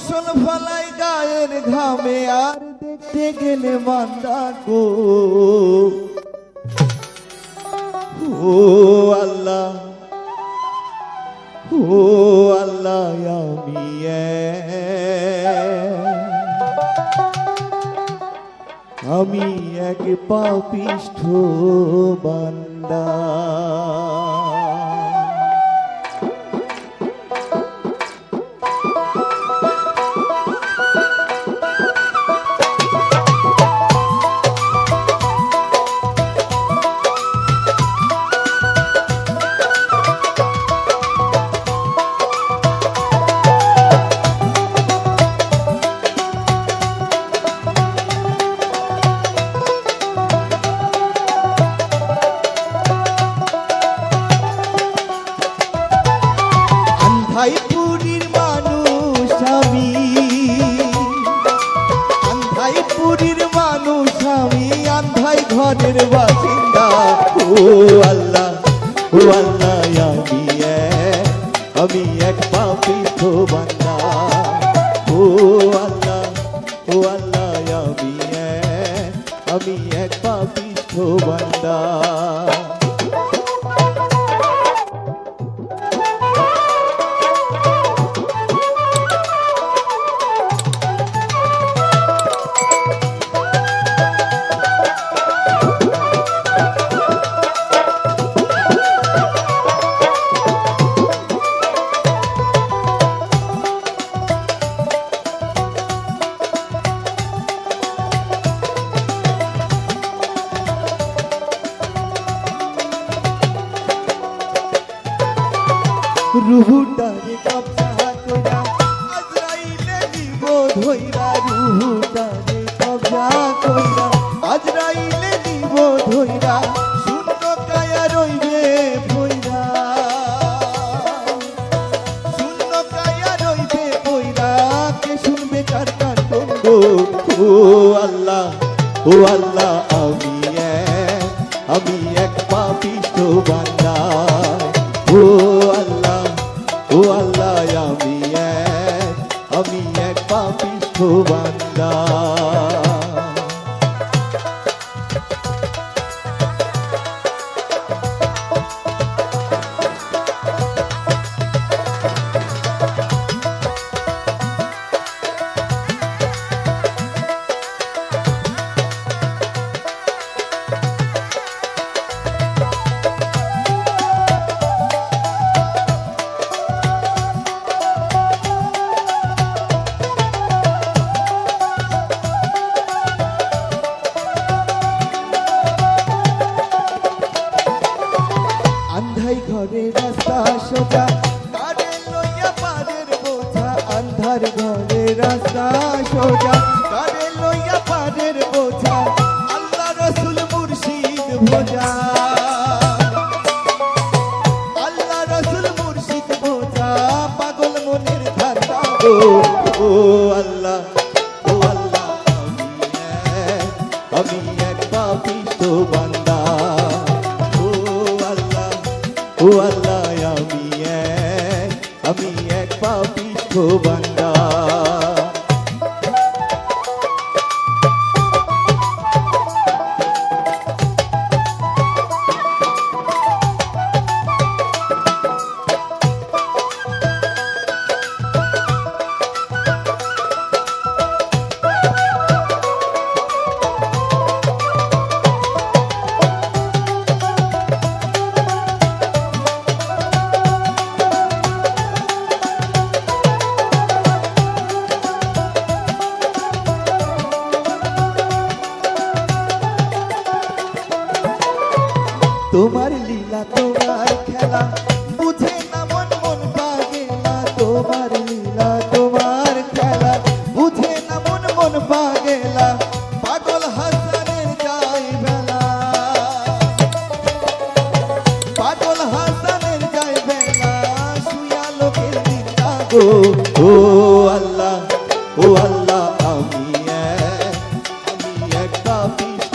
ফসল ফলাই গায়ের ঘামে, আর দেখতে গেলে মান্দা গো ও আল্লাহ ও আল্লাহ, আমি। আমি এক পাপিষ্ঠ বান্দা পুরীর মানুষ আমি। আন্ধাই মানুষ আমি, আন্ধাই ঘরের বাসিন্দা। ও আল্লাহ ও আল্লাহ, আমি আমি এক পাপিষ্ঠ বান্দা। ও রুহুটারে নিব ধইরা রুহুটারে কবজা কইরা আজরাইলে নিব ধইরা শূন্য কায়া রইবে ভইরা শূন্য কায়া রইবে ভইরা কে শুনবে কার কার ও আল্লাহ ও আল্লাহ, আমি এক আমি এক পাপিষ্ঠ বান্দা ও আল্লাহ। ও আল্লাহ আমি এক আমি এক পাপিষ্ঠ বান্দা। রাস্তা সোজা কারে লইয়া পারের বোঝা, আল্লাহ রসুল মুর্শিদ আল্লাহ রসুল মুর্শিদ পাগল মনের গো ও আল্লাহ ও আল্লাহ, আমি এক পাপিষ্ঠ বান্দা। ও আল্লাহ ও আল্লাহ, আমি এক আমি এক বান্দা। তোমার লীলা, তোমার খেলা। বুঝে না মন মন পাগেলা তোমার লীলা, তোমার খেলা। বুঝে না মন মন পাগেলা পাগল হাসানের যাই বেলা। পাগল যাই বেলা, শুয়া লোকের নিন্দা গো। ও আল্লাহ ও আল্লাহ, আমি আমি এক পাপিষ্ঠ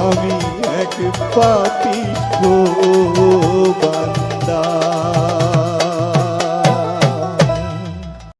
আমি এক পাপিষ্ঠ বান্দা।